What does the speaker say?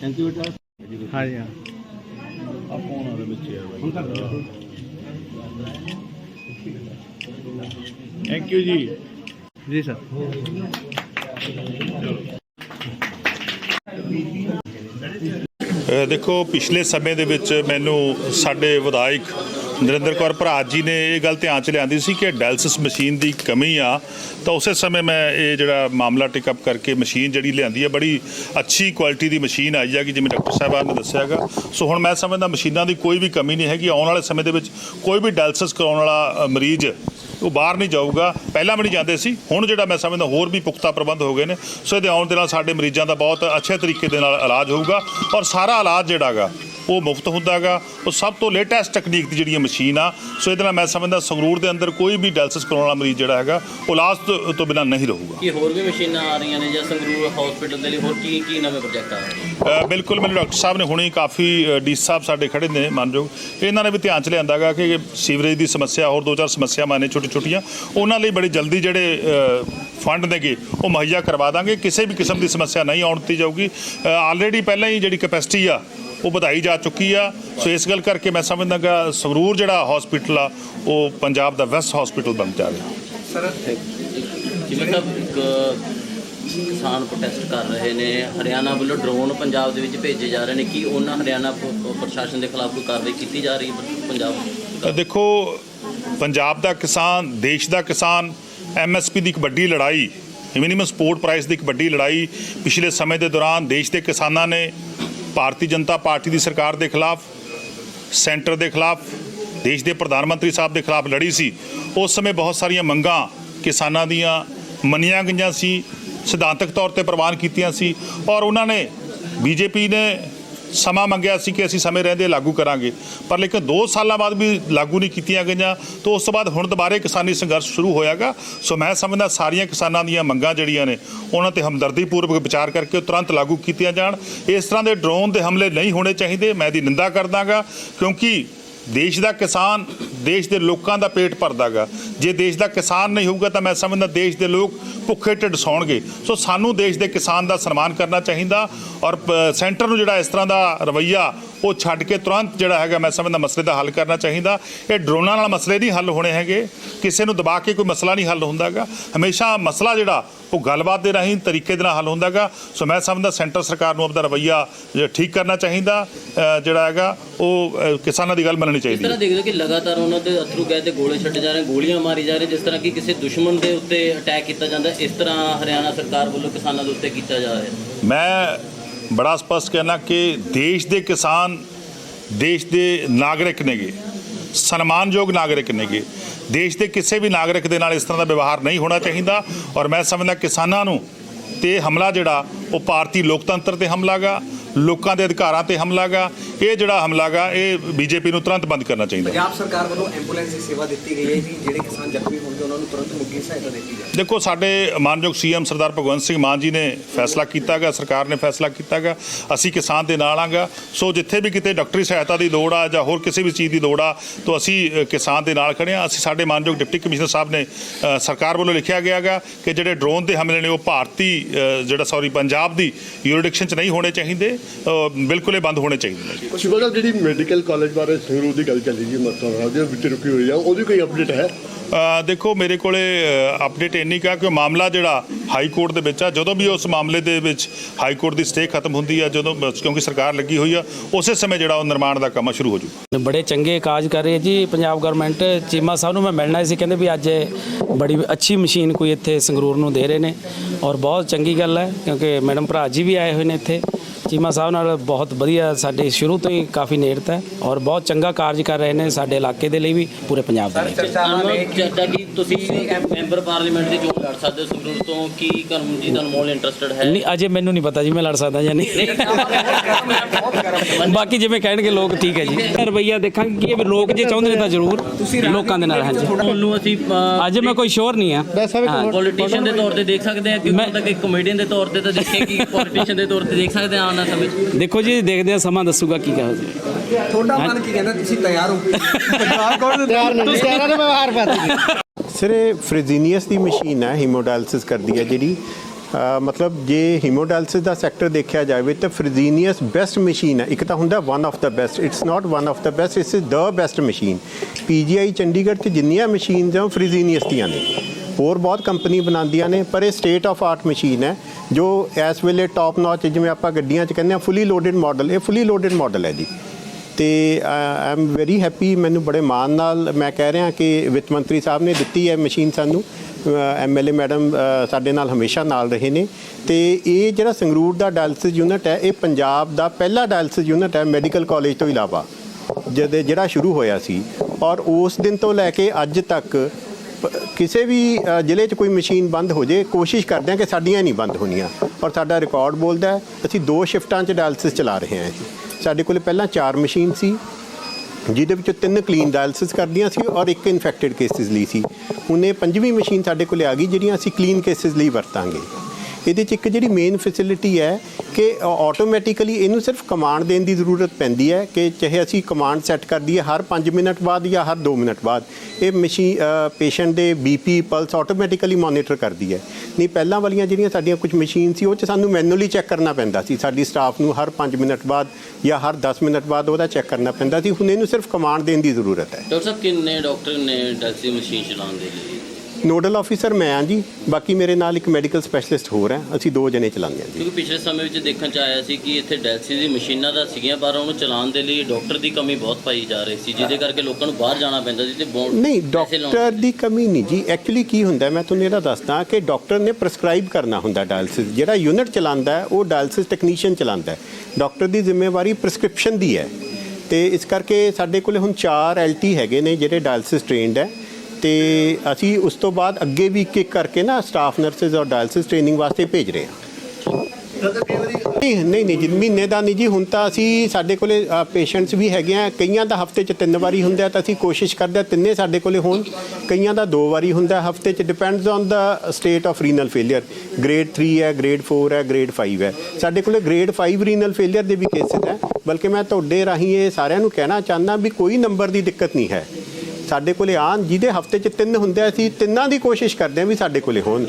Thank you ਬੇਟਾ ਹਾਂਜੀ ਹਾਂ ਆ ਫੋਨ ਉਹਦੇ ਵਿੱਚ ਹੈ ਹੁਣ ਤੱਕ ਥੈਂਕ ਯੂ ਜੀ ਜੀ ਸਰ ਅ, ਦੇਖੋ, ਪਿਛਲੇ ਸਮੇਂ ਦੇ ਵਿੱਚ ਮੈਨੂੰ ਸਾਡੇ ਵਿਧਾਇਕ ਨਰਿੰਦਰ ਕੌਰ ਭਰਾਜ ਜੀ ਨੇ ਇਹ ਗੱਲ ਧਿਆਨ ਚ ਲਿਆਂਦੀ ਸੀ ਕਿ ਡਾਇਲਸਿਸ ਮਸ਼ੀਨ ਦੀ ਕਮੀ ਆ, ਤਾਂ ਉਸੇ ਸਮੇਂ ਮੈਂ ਇਹ ਜਿਹੜਾ ਮਾਮਲਾ ਟਿਕ ਅਪ ਕਰਕੇ ਮਸ਼ੀਨ ਜਿਹੜੀ ਲਿਆਂਦੀ ਹੈ ਬੜੀ ਅੱਛੀ ਕੁਆਲਿਟੀ ਦੀ ਮਸ਼ੀਨ ਆਈ ਹੈਗੀ ਜਿਵੇਂ ਡਾਕਟਰ ਸਾਹਿਬਾਨ ਨੇ ਦੱਸਿਆਗਾ ਸੋ ਹੁਣ ਮੈਂ ਸਮਝਦਾ ਮਸ਼ੀਨਾਂ ਦੀ ਕੋਈ ਵੀ ਕਮੀ ਨਹੀਂ ਹੈਗੀ, ਆਉਣ ਵਾਲੇ ਸਮੇਂ ਦੇ ਵਿੱਚ ਕੋਈ ਵੀ ਡਾਇਲਸਿਸ ਕਰਾਉਣ ਵਾਲਾ ਮਰੀਜ਼ ਉਹ ਬਾਹਰ ਨਹੀਂ ਜਾਊਗਾ। ਪਹਿਲਾਂ ਵੀ ਨਹੀਂ ਜਾਂਦੇ ਸੀ। ਹੁਣ ਜਿਹੜਾ ਮੈਂ ਸਮਝਦਾ, ਹੋਰ ਵੀ ਪੁਖਤਾ ਪ੍ਰਬੰਧ ਹੋ ਗਏ ਨੇ। ਸੋ ਇਹਦੇ ਆਉਣ ਦੇ ਨਾਲ ਸਾਡੇ ਮਰੀਜ਼ਾਂ ਦਾ ਬਹੁਤ ਅੱਛੇ ਤਰੀਕੇ ਦੇ ਨਾਲ ਇਲਾਜ ਹੋਊਗਾ। ਔਰ ਸਾਰਾ ਇਲਾਜ ਜਿਹੜਾਗਾ ਉਹ ਮੁਫਤ ਹੁੰਦਾਗਾ। ਉਹ ਸਭ ਤੋਂ ਲੇਟੈਸਟ ਟੈਕਨੀਕ ਦੀ ਜਿਹੜੀ ਮਸ਼ੀਨ ਆ ਸੋ ਇਹਦੇ ਨਾਲ ਮੈਂ ਸਮਝਦਾ ਸੰਗਰੂਰ ਦੇ ਅੰਦਰ ਕੋਈ ਵੀ ਡਾਇਲਸਿਸ ਕਰਾਉਣ ਵਾਲਾ ਮਰੀਜ਼ ਜਿਹੜਾ ਹੈਗਾ ਉਹ ਇਲਾਜ ਤੋਂ ਬਿਨਾਂ ਨਹੀਂ ਰਹੂਗਾ। ਕੀ ਹੋਰ ਵੀ ਮਸ਼ੀਨਾਂ ਆ ਰਹੀਆਂ ਨੇ ਜਾਂ ਸੰਗਰੂਰ ਹਸਪੀਟਲ ਦੇ ਲਈ ਹੋਰ ਕੀ ਕੀ ਨਵੇਂ ਪ੍ਰੋਜੈਕਟ ਆ ਰਹੇ ਬਿਲਕੁਲ ਮੈਨੂੰ ਡਾਕਟਰ ਸਾਹਿਬ ਨੇ ਹੁਣੇ ਕਾਫੀ ਡੀ ਸਾਹਿਬ ਸਾਡੇ ਖੜੇ ਨੇ ਮੰਨਯੋਗ। ਇਹਨਾਂ ਨੇ ਵੀ ਧਿਆਨ ਚ ਲਿਆਂਦਾਗਾ ਕਿ ਸੀਵਰੇਜ ਦੀ ਸਮੱਸਿਆ ਹੋਰ ਦੋ ਚਾਰ ਸਮੱਸਿਆਵਾਂ ਨੇ ਛੋਟੀ ਛੋਟੀਆਂ ਉਹਨਾਂ ਲਈ ਬੜੀ ਜਲਦੀ ਜਿਹੜੇ ਫੰਡ ਨੇਗੇ ਉਹ ਮੁਹੱਈਆ ਕਰਵਾ ਦਾਂਗੇ। ਕਿਸੇ ਵੀ ਕਿਸਮ ਦੀ ਸਮੱਸਿਆ ਨਹੀਂ ਆਉਣ ਦਿੱਤੀ ਜਾਊਗੀ। ਆਲਰੇਡੀ ਪਹਿਲਾਂ ਹੀ ਜਿਹੜੀ ਕੈਪੈਸਿਟੀ ਆ ਉਹ ਵਧਾਈ ਜਾ ਚੁੱਕੀ ਆ। ਸੋ ਇਸ ਗੱਲ ਕਰਕੇ ਮੈਂ ਸਮਝਦਾ ਕਿ ਸੰਗਰੂਰ ਜਿਹੜਾ ਹਸਪੀਟਲ ਆ ਉਹ ਪੰਜਾਬ ਦਾ ਬੈਸਟ ਹਸਪੀਟਲ ਬਣ ਜਾਵੇਗਾ ਜਿਵੇਂ ਸਾਹਿਬ ਇੱਕ ਕਿਸਾਨ ਪ੍ਰੋਟੈਸਟ ਕਰ ਰਹੇ ਨੇ ਹਰਿਆਣਾ ਵੱਲੋਂ ਡਰੋਨ ਪੰਜਾਬ ਦੇ ਵਿੱਚ ਭੇਜੇ ਜਾ ਰਹੇ ਨੇ। ਕੀ ਉਹਨਾਂ ਹਰਿਆਣਾ ਪ੍ਰਸ਼ਾਸਨ ਦੇ ਖਿਲਾਫ ਕੋਈ ਕਾਰਵਾਈ ਕੀਤੀ ਜਾ ਰਹੀ ਹੈ ਪੰਜਾਬ ਦੇਖੋ ਪੰਜਾਬ ਦਾ ਕਿਸਾਨ ਦੇਸ਼ ਦਾ ਕਿਸਾਨ ਐਮਐਸਪੀ ਦੀ ਇੱਕ ਵੱਡੀ ਲੜਾਈ ਮਿਨੀਮਮ ਸਪੋਰਟ ਪ੍ਰਾਈਸ ਦੀ ਇੱਕ ਵੱਡੀ ਲੜਾਈ ਪਿਛਲੇ ਸਮੇਂ ਦੇ ਦੌਰਾਨ ਦੇਸ਼ ਦੇ ਕਿਸਾਨਾਂ ਨੇ ਭਾਰਤੀ ਜਨਤਾ ਪਾਰਟੀ ਦੀ ਸਰਕਾਰ ਦੇ ਖਿਲਾਫ, ਸੈਂਟਰ ਦੇ ਖਿਲਾਫ, ਦੇਸ਼ ਦੇ ਪ੍ਰਧਾਨ ਮੰਤਰੀ ਸਾਹਿਬ ਦੇ ਖਿਲਾਫ ਲੜੀ ਸੀ। ਉਸ ਸਮੇਂ ਬਹੁਤ ਸਾਰੀਆਂ ਮੰਗਾਂ ਕਿਸਾਨਾਂ ਦੀਆਂ ਮੰਨੀਆਂ ਗਈਆਂ ਸੀ, ਸਿਧਾਂਤਕ ਤੌਰ ਤੇ ਪ੍ਰਵਾਨ ਕੀਤੀਆਂ ਸੀ ਔਰ ਉਹਨਾਂ ਨੇ ਬੀਜੇਪੀ ਨੇ ਸਮਾਂ ਮੰਗਿਆ ਸੀ ਕਿ ਅਸੀਂ ਸਮੇਂ ਰਹਿੰਦੇ ਲਾਗੂ ਕਰਾਂਗੇ। ਪਰ ਲੇਕਿਨ 2 ਸਾਲਾਂ ਬਾਅਦ ਵੀ ਲਾਗੂ ਨਹੀਂ ਕੀਤੀਆਂ ਗਈਆਂ, ਤਾਂ ਉਸ ਤੋਂ ਬਾਅਦ ਹੁਣ ਦੁਬਾਰੇ ਕਿਸਾਨੀ ਸੰਘਰਸ਼ ਸ਼ੁਰੂ ਹੋਇਆਗਾ। ਸੋ ਮੈਂ ਸਮਝਦਾ ਸਾਰੀਆਂ ਕਿਸਾਨਾਂ ਦੀਆਂ ਮੰਗਾਂ ਜਿਹੜੀਆਂ ਨੇ, ਉਹਨਾਂ ਤੇ ਹਮਦਰਦੀ ਪੂਰਵਕ ਵਿਚਾਰ ਕਰਕੇ ਉਹ ਤੁਰੰਤ ਲਾਗੂ ਕੀਤੀਆਂ ਜਾਣ। ਇਸ ਤਰ੍ਹਾਂ ਦੇ ਡਰੋਨ ਦੇ ਹਮਲੇ ਨਹੀਂ ਹੋਣੇ ਚਾਹੀਦੇ, ਮੈਂ ਦੀ ਨਿੰਦਾ ਕਰਦਾਗਾ, ਕਿਉਂਕਿ ਦੇਸ਼ ਦਾ ਕਿਸਾਨ ਦੇਸ਼ ਦੇ ਲੋਕਾਂ ਦਾ ਪੇਟ ਭਰਦਾਗਾ। ਜੇ ਦੇਸ਼ ਦਾ ਕਿਸਾਨ ਨਹੀਂ ਹੋਊਗਾ ਤਾਂ ਮੈਂ ਸਮਝਦਾ ਦੇਸ਼ ਦੇ ਲੋਕ ਭੁੱਖੇ ਢਿੱਡ ਸੌਣਗੇ। ਸੋ ਸਾਨੂੰ ਦੇਸ਼ ਦੇ ਕਿਸਾਨ ਦਾ ਸਨਮਾਨ ਕਰਨਾ ਚਾਹੀਦਾ ਔਰ ਸੈਂਟਰ ਨੂੰ ਜਿਹੜਾ ਇਸ ਤਰ੍ਹਾਂ ਦਾ ਰਵਈਆ ਉਹ ਛੱਡ ਕੇ ਤੁਰੰਤ ਜਿਹੜਾ ਹੈਗਾ ਮੈਂ ਸਮਝਦਾ ਮਸਲੇ ਦਾ ਹੱਲ ਕਰਨਾ ਚਾਹੀਦਾ। ਇਹ ਡਰੋਨਾਂ ਨਾਲ ਮਸਲੇ ਨਹੀਂ ਹੱਲ ਹੋਣੇ ਹੈਗੇ। ਕਿਸੇ ਨੂੰ ਦਬਾ ਕੇ ਕੋਈ ਮਸਲਾ ਨਹੀਂ ਹੱਲ ਹੁੰਦਾਗਾ। ਹਮੇਸ਼ਾ ਮਸਲਾ ਜਿਹੜਾ ਉਹ ਗੱਲਬਾਤ ਦੇ ਰਾਹੀਂ ਤਰੀਕੇ ਦੇ ਨਾਲ ਹੱਲ ਹੁੰਦਾਗਾ। ਸੋ ਮੈਂ ਸਮਝਦਾ ਸੈਂਟਰ ਸਰਕਾਰ ਨੂੰ ਆਪਦਾ ਰਵਈਆ ਠੀਕ ਕਰਨਾ ਚਾਹੀਦਾ। ਜਿਹੜਾ ਹੈਗਾ ਉਹ ਕਿਸਾਨਾਂ ਦੀ ਗੱਲ ਮੰਨਣੀ ਇਸ ਚਾਹੀਦੀ ਹੈ। ਤਰ੍ਹਾਂ ਦੇਖਦੇ ਕਿ ਲਗਾਤਾਰ ਉਹਨਾਂ ਦੇ ਅਥਰੂ ਗਏ ਤੇ ਗੋਲੇ ਛੱਡੇ ਜਾ ਰਹੇ ਗੋਲੀਆਂ ਮਾਰੀ ਜਾ ਰਹੇ ਜਿਸ ਤਰ੍ਹਾਂ ਕਿ ਕਿਸੇ ਦੁਸ਼ਮਣ ਦੇ ਉੱਤੇ ਅਟੈਕ ਕੀਤਾ ਜਾਂਦਾ ਇਸ ਤਰ੍ਹਾਂ ਹਰਿਆਣਾ ਸਰਕਾਰ ਵੱਲੋਂ ਕਿਸਾਨਾਂ ਦੇ ਉੱਤੇ ਕੀਤਾ ਜਾ ਰਿਹਾ ਮੈਂ ਬੜਾ ਸਪਸ਼ਟ ਕਹਿਣਾ ਕਿ ਦੇਸ਼ ਦੇ ਕਿਸਾਨ, ਦੇਸ਼ ਦੇ ਨਾਗਰਿਕ ਨੇਗੇ, ਸਨਮਾਨਯੋਗ ਨਾਗਰਿਕ ਨੇਗੇ। ਦੇਸ਼ ਦੇ ਕਿਸੇ ਵੀ ਨਾਗਰਿਕ ਦੇ ਨਾਲ ਇਸ ਤਰ੍ਹਾਂ ਦਾ ਵਿਵਹਾਰ ਨਹੀਂ ਹੋਣਾ ਚਾਹੀਦਾ ਔਰ ਮੈਂ ਸਮਝਦਾ ਕਿਸਾਨਾਂ ਨੂੰ ਤੇ ਹਮਲਾ ਜਿਹੜਾ, ਉਹ ਭਾਰਤੀ ਲੋਕਤੰਤਰ ਤੇ ਹਮਲਾਗਾ। ਲੋਕਾਂ ਦੇ ਅਧਿਕਾਰਾਂ ਤੇ ਹਮਲਾਗਾ ਇਹ ਜਿਹੜਾ ਹਮਲਾਗਾ ਇਹ ਬੀਜੇਪੀ ਨੂੰ ਤੁਰੰਤ ਬੰਦ ਕਰਨਾ ਚਾਹੀਦਾ। ਪੰਜਾਬ ਸਰਕਾਰ ਵੱਲੋਂ ਐਂਬੂਲੈਂਸ ਦੀ ਸੇਵਾ ਦਿੱਤੀ ਗਈ ਹੈ ਜੀ ਜਿਹੜੇ ਕਿਸਾਨ ਜ਼ਖਮੀ ਹੋਣਗੇ ਉਹਨਾਂ ਨੂੰ ਤੁਰੰਤ ਮੁੱਢਲੀ ਸਹਾਇਤਾ ਦਿੱਤੀ ਜਾਏ ਦੇਖੋ ਸਾਡੇ ਮਾਨਯੋਗ ਸੀਐਮ ਸਰਦਾਰ ਭਗਵੰਤ ਸਿੰਘ ਮਾਨ ਜੀ ਨੇ ਫੈਸਲਾ ਕੀਤਾਗਾ ਸਰਕਾਰ ਨੇ ਫੈਸਲਾ ਕੀਤਾਗਾ ਅਸੀਂ ਕਿਸਾਨ ਦੇ ਨਾਲ ਆਂਗਾ। ਸੋ ਜਿੱਥੇ ਵੀ ਕਿਤੇ ਡਾਕਟਰੀ ਸਹਾਇਤਾ ਦੀ ਲੋੜ ਆ ਜਾਂ ਹੋਰ ਕਿਸੇ ਵੀ ਚੀਜ਼ ਦੀ ਲੋੜ ਆ ਤਾਂ ਅਸੀਂ ਕਿਸਾਨ ਦੇ ਨਾਲ ਖੜੇ ਆ। ਅਸੀਂ ਸਾਡੇ ਮਾਨਯੋਗ ਡਿਪਟੀ ਕਮਿਸ਼ਨਰ ਸਾਹਿਬ ਨੇ ਸਰਕਾਰ ਵੱਲੋਂ ਲਿਖਿਆ ਗਿਆਗਾ ਕਿ ਜਿਹੜੇ ਡਰੋਨ ਦੇ ਹਮਲੇ ਨੇ ਉਹ ਭਾਰਤੀ ਜਿਹੜਾ ਸੌਰੀ ਪੰਜਾਬ ਦੀ ਯੂਰਿਡਿਕਸ਼ਨ 'ਚ ਨਹੀਂ ਹੋਣੇ ਚਾਹੀਦੇ। ਬਿਲਕੁਲ ਇਹ ਬੰਦ ਹੋਣੇ ਚਾਹੀਦੇ ਨੇ ਸ਼ਿਵਾ ਸਾਹਿਬ ਜਿਹੜੀ ਮੈਡੀਕਲ ਕਾਲਜ ਬਾਰੇ ਸੰਗਰੂਰ ਦੀ ਗੱਲ ਚੱਲੀ ਜੀ ਮਤਲਬ ਉਹਦੇ ਵਿੱਚ ਰੁਕੀ ਹੋਈ ਆ ਉਹਦੀ ਕੋਈ ਅਪਡੇਟ ਹੈ? ਦੇਖੋ ਮੇਰੇ ਕੋਲੇ ਅਪਡੇਟ ਇੰਨੀ ਕਾ ਕਿ ਮਾਮਲਾ ਜਿਹੜਾ ਹਾਈ ਕੋਰਟ ਦੇ ਵਿੱਚ ਆ ਜਦੋਂ ਵੀ ਉਸ ਮਾਮਲੇ ਦੇ ਵਿੱਚ ਹਾਈ ਕੋਰਟ ਦੀ ਸਟੇ ਖਤਮ ਹੁੰਦੀ ਆ ਜਦੋਂ ਕਿਉਂਕਿ ਸਰਕਾਰ ਲੱਗੀ ਹੋਈ ਆ ਉਸੇ ਸਮੇਂ ਜਿਹੜਾ ਉਹ ਨਿਰਮਾਣ ਦਾ ਕੰਮ ਸ਼ੁਰੂ ਹੋ ਜੂ। ਬੜੇ ਚੰਗੇ ਕਾਜ ਕਰ ਰਹੀ ਹੈ ਜੀ ਪੰਜਾਬ ਗਵਰਨਮੈਂਟ ਚੀਮਾ ਸਾਹਿਬ ਨੂੰ ਮੈਂ ਮਿਲਣਾ ਸੀ ਕਹਿੰਦੇ ਵੀ ਅੱਜ ਬੜੀ ਅੱਛੀ ਮਸ਼ੀਨ ਕੋਈ ਇੱਥੇ ਸੰਗਰੂਰ ਨੂੰ ਦੇ ਰਹੇ ਨੇ ਔਰ ਬਹੁਤ ਚੰਗੀ ਗੱਲ ਹੈ ਕਿਉਂਕਿ ਮੈਡਮ ਭਰਾ ਜੀ ਵੀ ਆਏ ਹੋਏ ਨੇ ਇੱਥੇ। ਚੀਮਾ ਸਾਹਿਬ ਨਾਲ ਬਹੁਤ ਵਧੀਆ ਸਾਡੇ ਸ਼ੁਰੂ ਤੋਂ ਹੀ ਕਾਫੀ ਨੇੜਤਾ ਹੈ ਔਰ ਬਹੁਤ ਚੰਗਾ ਕਾਰਜ ਕਰ ਰਹੇ ਨੇ ਸਾਡੇ ਇਲਾਕੇ ਦੇ ਲਈ ਵੀ ਪੂਰੇ ਪੰਜਾਬ ਦੇ ਲਈ। ਕੀ ਤੁਸੀਂ ਮੈਂਬਰ ਪਾਰਲੀਮੈਂਟ ਦੀ ਚੋਣ ਲੜ ਸਕਦੇ ਹੋ ਸੰਗਰੂਰ ਤੋਂ ਕੀ ਕਰਮ ਜੀ ਤੁਹਾਨੂੰ ਮੋਲ ਇੰਟਰਸਟਡ ਹੈ? ਨਹੀਂ ਅਜੇ ਮੈਨੂੰ ਨਹੀਂ ਪਤਾ ਜੀ ਮੈਂ ਲੜ ਸਕਦਾ ਜਾਂ ਨਹੀਂ। ਬਾਕੀ ਜਿਵੇਂ ਕਹਿਣਗੇ ਲੋਕ ਠੀਕ ਹੈ ਜੀ। ਰਵਈਆ ਦੇਖਾਂਗੇ ਕਿ ਇਹ ਲੋਕ ਜੇ ਚਾਹੁੰਦੇ ਨੇ ਤਾਂ ਜ਼ਰੂਰ ਲੋਕਾਂ ਦੇ ਨਾਲ ਹਾਂਜੀ। ਤੁਹਾਨੂੰ ਅਸੀਂ ਅਜੇ ਮੈਂ ਕੋਈ ਸ਼ੋਰ ਨਹੀਂ ਆ। ਪੋਲੀਟੀਸ਼ੀਅਨ ਦੇ ਤੌਰ ਤੇ ਦੇਖ ਸਕਦੇ ਹਾਂ ਕਿ ਤੱਕ ਇੱਕ ਕਮੇਡੀਅਨ ਦੇ ਤੌਰ ਤੇ ਤਾਂ ਦੇਖੇ ਕਿ ਪੋਲੀਟੀਸ਼ੀਅਨ ਦੇ ਤੌਰ ਤੇ ਦੇਖ ਸਕਦੇ ਹਾਂ ਸਮੇਂ 'ਚ ਦੇਖੋ ਜੀ ਦੇਖਦੇ ਆ ਸਮਾਂ ਦੱਸੂਗਾ ਕੀ ਕਹੋ ਜੀ ਤੁਹਾਡਾ ਮਨ ਕੀ ਕਹਿੰਦਾ ਤੁਸੀਂ ਤਿਆਰ ਹੋ। ਸਰ ਇਹ ਫ੍ਰਿਜ਼ੀਨੀਅਸ ਦੀ ਮਸ਼ੀਨ ਹੈ ਹੀਮੋਡਾਇਲਿਸਿਸ ਕਰਦੀ ਹੈ ਜਿਹੜੀ। ਮਤਲਬ ਜੇ ਹੀਮੋਡਾਇਲਿਸਿਸ ਦਾ ਸੈਕਟਰ ਦੇਖਿਆ ਜਾਵੇ ਤਾਂ ਫ੍ਰਿਜ਼ੀਨੀਅਸ ਬੈਸਟ ਮਸ਼ੀਨ ਹੈ। ਇੱਕ ਤਾਂ ਹੁੰਦਾ one of the best it's not one of the best it's the best machine PGI Chandigarh 'ਚ ਜਿੰਨੀਆਂ ਮਸ਼ੀਨਸ ਆ ਉਹ ਫ੍ਰਿਜ਼ੀਨੀਅਸ ਦੀਆਂ ਨੇ। ਹੋਰ ਬਹੁਤ ਕੰਪਨੀ ਬਣਾਉਂਦੀਆਂ ਨੇ, ਪਰ ਇਹ ਸਟੇਟ ਆਫ ਆਰਟ ਮਸ਼ੀਨ ਹੈ, ਜੋ ਇਸ ਵੇਲੇ ਟਾਪ ਨੌਚ ਜਿਵੇਂ ਆਪਾਂ ਗੱਡੀਆਂ 'ਚ ਕਹਿੰਦੇ ਆ ਫੁੱਲੀ ਲੋਡਡ ਮਾਡਲ ਇਹ ਫੁੱਲੀ ਲੋਡਡ ਮਾਡਲ ਹੈ ਜੀ। ਤੇ ਆਈ ਐਮ ਵੈਰੀ ਹੈਪੀ ਮੈਨੂੰ ਬੜੇ ਮਾਣ ਨਾਲ ਮੈਂ ਕਹਿ ਰਿਹਾ ਕਿ ਵਿੱਤ ਮੰਤਰੀ ਸਾਹਿਬ ਨੇ ਦਿੱਤੀ ਹੈ ਮਸ਼ੀਨ ਸਾਨੂੰ। ਐਮਐਲਏ ਮੈਡਮ ਸਾਡੇ ਨਾਲ ਹਮੇਸ਼ਾ ਨਾਲ ਰਹੇ ਨੇ। ਤੇ ਇਹ ਜਿਹੜਾ ਸੰਗਰੂਰ ਦਾ ਡਾਇਲਸਿਸ ਯੂਨਿਟ ਹੈ, ਇਹ ਪੰਜਾਬ ਦਾ ਪਹਿਲਾ ਡਾਇਲਸਿਸ ਯੂਨਿਟ ਹੈ ਮੈਡੀਕਲ ਕਾਲਜ ਤੋਂ ਇਲਾਵਾ ਜਦ ਜਿਹੜਾ ਸ਼ੁਰੂ ਹੋਇਆ ਸੀ। ਔਰ ਉਸ ਦਿਨ ਤੋਂ ਲੈ ਕੇ ਅੱਜ ਤੱਕ ਕਿਸੇ ਵੀ ਜ਼ਿਲ੍ਹੇ 'ਚ ਕੋਈ ਮਸ਼ੀਨ ਬੰਦ ਹੋ ਜੇ, ਕੋਸ਼ਿਸ਼ ਕਰਦੇ ਹਾਂ ਕਿ ਸਾਡੀਆਂ ਨਹੀਂ ਬੰਦ ਹੋਣੀਆਂ। ਔਰ ਸਾਡਾ ਰਿਕਾਰਡ ਬੋਲਦਾ ਅਸੀਂ ਦੋ ਸ਼ਿਫਟਾਂ 'ਚ ਡਾਇਲਸਿਸ ਚਲਾ ਰਹੇ ਹਾਂ ਸਾਡੇ ਕੋਲ ਪਹਿਲਾਂ ਚਾਰ ਮਸ਼ੀਨ ਸੀ, ਜਿਹਦੇ ਵਿੱਚੋਂ ਤਿੰਨ ਕਲੀਨ ਡਾਇਲਸਿਸ ਕਰਦੀਆਂ ਸੀ ਔਰ ਇੱਕ ਇਨਫੈਕਟਡ ਕੇਸਿਸ ਲਈ ਸੀ। ਹੁਣ ਇਹ ਪੰਜਵੀਂ ਮਸ਼ੀਨ ਸਾਡੇ ਕੋਲ ਆ ਗਈ, ਜਿਹੜੀਆਂ ਅਸੀਂ ਕਲੀਨ ਕੇਸਿਸ ਲਈ ਵਰਤਾਂਗੇ। ਇਹਦੇ 'ਚ ਇੱਕ ਜਿਹੜੀ ਮੇਨ ਫੈਸਿਲਿਟੀ ਹੈ ਕਿ ਆਟੋਮੈਟਿਕਲੀ ਇਹਨੂੰ ਸਿਰਫ ਕਮਾਂਡ ਦੇਣ ਦੀ ਜ਼ਰੂਰਤ ਪੈਂਦੀ ਹੈ ਕਿ ਚਾਹੇ ਅਸੀਂ ਕਮਾਂਡ ਸੈੱਟ ਕਰ ਦਈਏ ਹਰ 5 ਮਿੰਟ ਬਾਅਦ ਜਾਂ ਹਰ 2 ਮਿੰਟ ਬਾਅਦ, ਇਹ ਮਸ਼ੀਨ ਪੇਸ਼ੈਂਟ ਦੇ ਬੀਪੀ ਪਲਸ ਆਟੋਮੈਟਿਕਲੀ ਮੋਨੀਟਰ ਕਰਦੀ ਹੈ। ਨਹੀਂ, ਪਹਿਲਾਂ ਵਾਲੀਆਂ ਜਿਹੜੀਆਂ ਸਾਡੀਆਂ ਕੁਝ ਮਸ਼ੀਨ ਸੀ, ਉਹ 'ਚ ਸਾਨੂੰ ਮੈਨੂਅਲੀ ਚੈੱਕ ਕਰਨਾ ਪੈਂਦਾ ਸੀ। ਸਾਡੀ ਸਟਾਫ ਨੂੰ ਹਰ 5 ਮਿੰਟ ਬਾਅਦ ਜਾਂ ਹਰ 10 ਮਿੰਟ ਬਾਅਦ ਉਹਦਾ ਚੈੱਕ ਕਰਨਾ ਪੈਂਦਾ ਸੀ। ਹੁਣ ਇਹਨੂੰ ਸਿਰਫ ਕਮਾਂਡ ਦੇਣ ਦੀ ਜ਼ਰੂਰਤ ਹੈ। ਡਾਕਟਰ ਸਾਹਿਬ, ਕਿੰਨੇ ਡਾਕਟਰ ਨੇ ਡਾਇਲਸਿਸ ਮਸ਼ੀਨ ਚਲਾਉਣ ਦੇ ਲਈ? ਨੋਡਲ ਆਫੀਸਰ ਮੈਂ ਹਾਂ ਜੀ। ਬਾਕੀ ਮੇਰੇ ਨਾਲ ਇੱਕ ਮੈਡੀਕਲ ਸਪੈਸ਼ਲਿਸਟ ਹੋਰ ਹੈ। ਅਸੀਂ ਦੋ ਜਣੇ ਚਲਾਉਂਦੇ ਹਾਂ ਜੀ। ਕਿਉਂਕਿ ਪਿਛਲੇ ਸਮੇਂ ਵਿੱਚ ਦੇਖਣ ਚ ਆਇਆ ਸੀ ਕਿ ਇੱਥੇ ਡਾਇਲਸਿਸ ਦੀ ਮਸ਼ੀਨਾਂ ਤਾਂ ਸੀਗੀਆਂ ਪਰ ਉਹਨੂੰ ਚਲਾਉਣ ਦੇ ਲਈ ਡਾਕਟਰ ਦੀ ਕਮੀ ਬਹੁਤ ਪਾਈ ਜਾ ਰਹੀ ਸੀ ਜਿਹਦੇ ਕਰਕੇ ਲੋਕਾਂ ਨੂੰ ਬਾਹਰ ਜਾਣਾ ਪੈਂਦਾ ਸੀ ਤੇ ਨਹੀਂ ਡਾਕਟਰ ਦੀ ਕਮੀ ਨਹੀਂ ਜੀ। ਐਕਚੁਅਲੀ ਕੀ ਹੁੰਦਾ ਮੈਂ ਤੁਹਾਨੂੰ ਇਹਦਾ ਦੱਸਦਾ ਕਿ ਡਾਕਟਰ ਨੇ ਪ੍ਰਸਕ੍ਰਾਈਬ ਕਰਨਾ ਹੁੰਦਾ ਡਾਇਲਸਿਸ ਜਿਹੜਾ ਯੂਨਿਟ ਚਲਾਉਂਦਾ ਹੈ ਉਹ ਡਾਇਲਸਿਸ ਟੈਕਨੀਸ਼ੀਅਨ ਚਲਾਉਂਦਾ ਹੈ। ਡਾਕਟਰ ਦੀ ਜ਼ਿੰਮੇਵਾਰੀ ਪ੍ਰਸਕ੍ਰਿਪਸ਼ਨ ਦੀ ਹੈ। ਤੇ ਇਸ ਕਰਕੇ ਸਾਡੇ ਕੋਲੇ ਹੁਣ 4 ਐਲਟੀ ਹੈਗੇ ਨੇ ਜਿਹੜੇ ਡਾਇਲਸਿਸ ਟ੍ਰੇਨਡ ਹੈ। ਤੇ ਅਸੀਂ ਉਸ ਤੋਂ ਬਾਅਦ ਅੱਗੇ ਵੀ ਇੱਕ ਇੱਕ ਕਰਕੇ ਨਾ ਸਟਾਫ ਨਰਸਿਸ ਔਰ ਡਾਇਲਸਿਸ ਟ੍ਰੇਨਿੰਗ ਵਾਸਤੇ ਭੇਜ ਰਹੇ ਹਾਂ। ਨਹੀਂ ਨਹੀਂ ਨਹੀਂ ਜੀ, ਮਹੀਨੇ ਦਾ ਨਹੀਂ ਜੀ, ਹੁਣ ਤਾਂ ਅਸੀਂ ਸਾਡੇ ਕੋਲੇ ਪੇਸ਼ੈਂਟਸ ਵੀ ਹੈਗੇ ਆ, ਕਈਆਂ ਦਾ ਹਫ਼ਤੇ 'ਚ ਤਿੰਨ ਵਾਰੀ ਹੁੰਦਾ ਤਾਂ ਅਸੀਂ ਕੋਸ਼ਿਸ਼ ਕਰਦੇ ਆ ਤਿੰਨੇ ਸਾਡੇ ਕੋਲੇ ਹੋਣ, ਕਈਆਂ ਦਾ ਦੋ ਵਾਰੀ ਹੁੰਦਾ ਹਫ਼ਤੇ 'ਚ depends on the state of renal failure grade 3 ਹੈ ਗ੍ਰੇਡ 4 ਹੈ ਗ੍ਰੇਡ 5 ਹੈ। ਸਾਡੇ ਕੋਲੇ ਗ੍ਰੇਡ 5 ਰੀਨਲ ਫੇਲਿਅਰ ਦੇ ਵੀ ਕੇਸਿਸ ਹੈ, ਬਲਕਿ ਮੈਂ ਤੁਹਾਡੇ ਰਾਹੀਂ ਇਹ ਸਾਰਿਆਂ ਨੂੰ ਕਹਿਣਾ ਚਾਹੁੰਦਾ ਵੀ ਕੋਈ ਨੰਬਰ ਦੀ ਦਿੱਕਤ ਨਹੀਂ ਹੈ। ਸਾਡੇ ਕੋਲੇ ਆਣ ਜਿਹਦੇ ਹਫ਼ਤੇ 'ਚ ਤਿੰਨ ਹੁੰਦੇ ਆ, ਅਸੀਂ ਤਿੰਨਾਂ ਦੀ ਕੋਸ਼ਿਸ਼ ਕਰਦੇ ਆ ਵੀ ਸਾਡੇ ਕੋਲੇ ਹੋਣ।